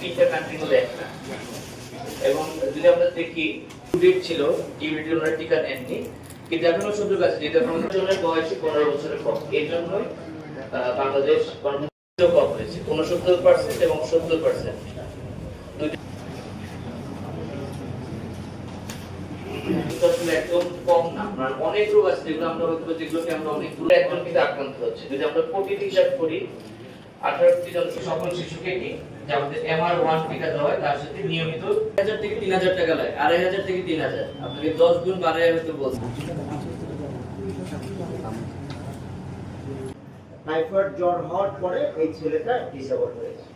তিনটা কান্ট্রি একটা। এবং যদি আমরা দেখি ডেট ছিল ডিউটি ওনারা টিকা নেননি। কিন্তু এখনও সুযোগ আছে যেটা জনের বয়স পনেরো বছরের কম। এই জন্যই বাংলাদেশ কর্মসূচিও কম হয়েছে। উনসত্তর পার্সেন্ট এবং সত্তর পার্সেন্ট একদম কম না। মানে অনেক রোগ আছে, যেগুলো আমরা যেগুলোকে আমরা অনেক একজন কিন্তু আক্রান্ত হচ্ছে। যদি আমরা প্রতিটি হিসাব করি আঠারোটি জন সকল শিশুকে যে আমাদের এমআর ওয়ান টিকা দেওয়া হয় তার সাথে নিয়মিত হাজার থেকে তিন হাজার টাকা লাগে আড়াই হাজার থেকে তিন হাজার। আপনাকে দশ গুণ বাড়ায় হয়তো বলছি। টাইফয়েড জ্বর হওয়ার পরে এই ছেলেটা ডিসেবল হয়েছে।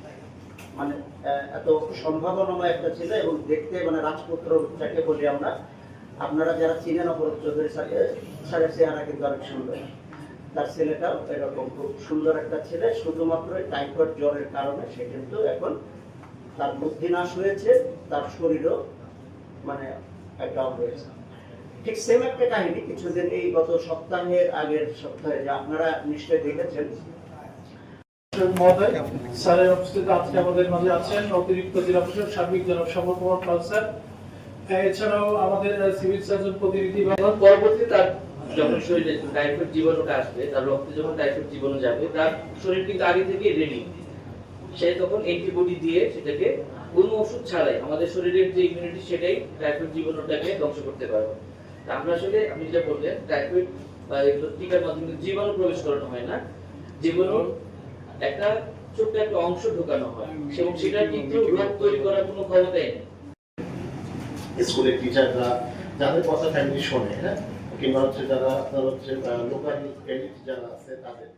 মানে আহ, এত সম্ভাবনাময় একটা ছেলে এবং দেখতে মানে রাজপুত্র যাকে বলি আমরা আপনারা যারা চিনেন অপরাধ চৌধুরী স্যারের চেহারা কিন্তু অনেক সুন্দর। তার ছেলেটাও এরকম খুব সুন্দর একটা ছেলে শুধুমাত্র টাইফয়েড জ্বরের কারণে সে কিন্তু এখন তার বুদ্ধি নাশ হয়েছে তার শরীরও মানে একটা অফ হয়েছে। ঠিক সেম একটা কাহিনী কিছুদিন এই গত সপ্তাহের আগের সপ্তাহে যে আপনারা নিশ্চয়ই দেখেছেন। মহোদয় স্যারের উপস্থিত আজকে আমাদের মাঝে আছেন অতিরিক্ত জেলা প্রশাসক সার্বিক জনাব সমর কুমার পাল স্যার। এছাড়াও আমাদের সিভিল সার্জন প্রতিনিধি পরবর্তীতে তার যখন শরীরে টাইফয়েড জীবাণুটা আসবে, তার রক্তে যখন টাইফয়েড জীবাণু যাবে, তার শরীর কিন্তু আগে থেকে রেডি সে তখন অ্যান্টিবডি দিয়ে সেটাকে কোনো ওষুধ ছাড়াই আমাদের শরীরের যে ইমিউনিটি সেটাই টাইফয়েড জীবাণুটাকে ধ্বংস করতে পারবে। তা আমরা আসলে, আপনি যেটা বললেন টাইফয়েড বা এগুলো টিকার মাধ্যমে জীবাণু প্রবেশ করানো হয় না। জীবাণু একটা ছোট্ট একটা অংশ ঢোকানো হয় এবং সেটা কিন্তু রোগ তৈরি করার কোনো ক্ষমতাই নেই। স্কুলের টিচাররা যাদের কথা ফ্যামিলি শোনে হ্যাঁ? কিংবা হচ্ছে যারা আপনার হচ্ছে লোকাল এলিট যারা আছে তাদের